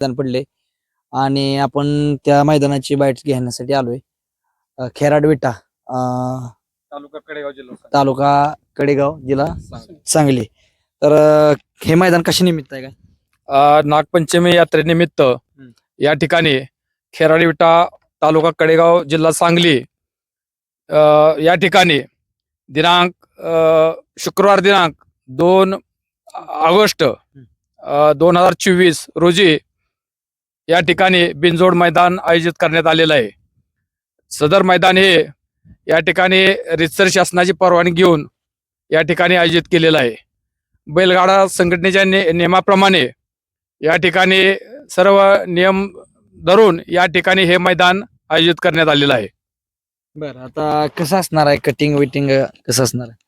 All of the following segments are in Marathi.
मैदान पडले. आणि आपण त्या मैदानाची बाईट घेण्यासाठी आलोय. खेराड विटा तालुका कडेगाव जिल्हा तालुका कडेगाव जिल्हा सांगली. तर हे मैदान कशा निमित्त आहे काय? अ, नागपंचमी यात्रेनिमित्त या ठिकाणी खेराडी विटा तालुका कडेगाव जिल्हा सांगली या ठिकाणी दिनांक शुक्रवार दिनांक दोन ऑगस्ट दोन हजार चोवीस रोजी या ठिकाणी बिनजोड मैदान आयोजित करण्यात आलेलं आहे. सदर मैदान हे या ठिकाणी रितसर शासनाची परवानगी घेऊन या ठिकाणी आयोजित केलेलं आहे. बैलगाडा संघटनेच्या ने नियमाप्रमाणे या ठिकाणी सर्व नियम धरून या ठिकाणी हे मैदान आयोजित करण्यात आलेलं आहे. बरं आता कसं असणार आहे? कटिंग विटिंग कसं असणार आहे?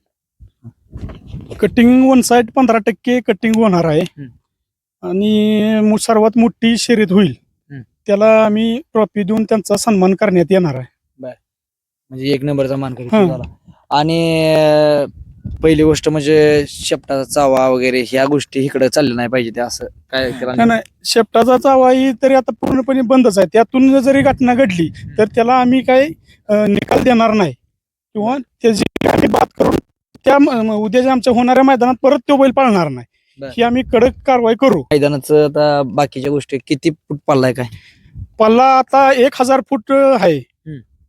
कटिंग वन साईड पंधरा टक्के कटिंग होणार आहे. आणि सर्वात मोठी शर्यत होईल. त्याला आम्ही ट्रॉफी देऊन त्यांचा सन्मान करण्यात येणार आहे. म्हणजे एक नंबरचा मानकरी हं. झाला आणि पहिली गोष्ट म्हणजे शेपटाचा चावा वगैरे ह्या गोष्टी इकडे चालल्या नाही पाहिजे ते असं काय नाही, नाही. शेपटाचा चावाही तरी आता पूर्णपणे बंदच आहे. त्यातून जरी घटना घडली तर त्याला आम्ही काही निकाल देणार नाही. किंवा त्याची आम्ही बात करून त्या उद्याच्या आमच्या होणाऱ्या मैदानात परत तो बैल पाळणार नाही. ही आम्ही कडक कारवाई करू. मैदानाचं आता बाकीच्या गोष्टी किती फूट पडलाय काय? पल्ला आता एक हजार फूट आहे.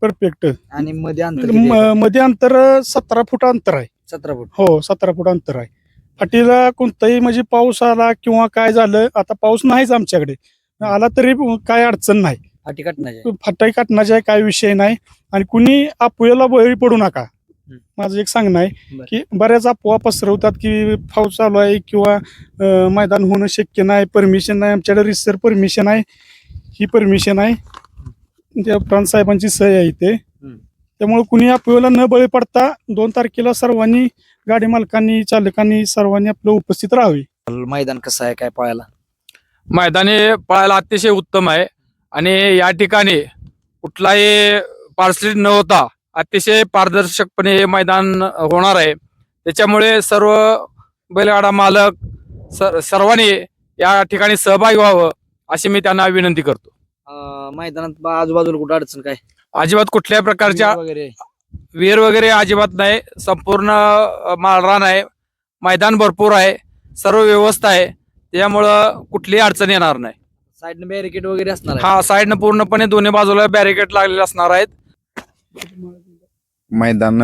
परफेक्ट. आणि मध्ये अंतर किती आहे? म- मध्ये अंतर सतरा फूट अंतर आहे. सतरा फूट. हो सतरा फूट अंतर आहे. फाटीला कोणताही म्हणजे पाऊस आला किंवा काय झालं आता पाऊस नाहीच आमच्याकडे. आला तरी काय अडचण नाही. फाटी काटण्याचे फाटाई काटण्याचा काय विषय नाही. आणि कुणी अपोयाला बळी पडू नका. माझं एक सांगणं आहे बरं. की बऱ्याच अफवा पसरवतात की पाऊस चालू आहे किंवा अं, मैदान होणं शक्य नाही परमिशन नाही आमच्याकडे रिसर परमिशन आहे. ही परमिशन आहे. त्या प्रांत साहेबांची सही आहे इथे. त्यामुळे कुणी अफवेला न बळी पडता दोन तारखेला सर्वांनी गाडी मालकांनी चालकांनी सर्वांनी आपलं उपस्थित राहावे. मैदान कसं आहे काय पळायला मैदान हे पळायला अतिशय उत्तम आहे. आणि या ठिकाणी कुठलाही पार्सली न होता अतिशय पारदर्शकपणे हे मैदान होणार आहे. त्याच्यामुळे सर्व बैलगाडा मालक सर सर्वांनी या ठिकाणी सहभागी व्हावं अशी मी त्यांना विनंती करतो. अं, मैदानात बा- आजूबाजूला कुठं अडचण काय? अजिबात कुठल्याही प्रकारच्या वगैरे? विहीर वगैरे अजिबात नाही. संपूर्ण अ, माळरान आहे. मैदान भरपूर आहे. सर्व व्यवस्था आहे. त्यामुळं कुठलीही अडचण येणार नाही. साईडने बॅरिकेड वगैरे असणार आहे. हा साईडनं पूर्णपणे दोन्ही बाजूला बॅरिकेड लागलेले असणार आहेत. मैदान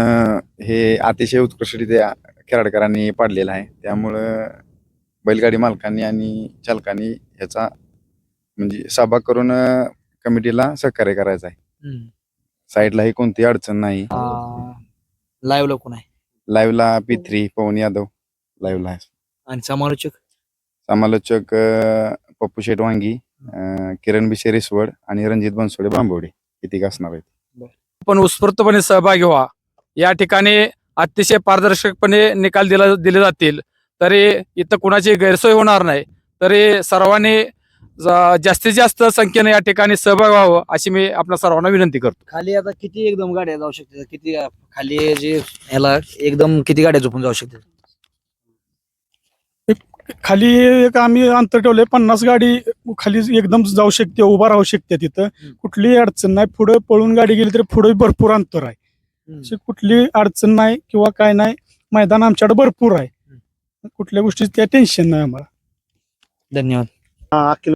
हे अतिशय उत्कृष्टरित्या खेळाडकरांनी पाडलेलं आहे. त्यामुळं बैलगाडी मालकांनी आणि चालकांनी ह्याचा म्हणजे सभा करून कमिटीला सहकार्य करायचं आहे. साईडलाही कोणतीही अडचण नाही. अं, लाईव्ह कोण आहे? लाईव्हला पी थ्री पवन यादव लाईव्हला आहे. आणि समालोचक? समालोचक अं, पप्पू शेठ वांगी अं, किरण बिशे रिसवड आणि रणजित बनसोडे बांबवडे किती असणार आहेत? पण उत्स्फूर्तपणे सहभागी व्हा. या ठिकाणी अतिशय पारदर्शकपणे निकाल दिला दिले जातील. तरी इथं कुणाची गैरसोय होणार नाही. तरी सर्वांनी जास्तीत जास्त संख्येने या ठिकाणी सहभाग व्हावं अशी मी आपल्या सर्वांना विनंती करतो. खाली आता किती एकदम गाड्या जाऊ शकते किती खाली जे ह्याला एकदम किती गाड्या झोपून जाऊ शकतात? खाली एक आम्ही अंतर ठेवलंय पन्नास गाडी खाली एकदम जाऊ शकते उभा राहू शकते तिथं. कुठलीही अडचण नाही पुढे पळून गाडी गेली तरी पुढे भरपूर अंतर आहे. अशी कुठली अडचण नाही किंवा काय नाही मैदान आमच्याकडे भरपूर आहे. कुठल्या गोष्टीचं त्या टेन्शन नाही आम्हाला. धन्यवाद. हा, अखिल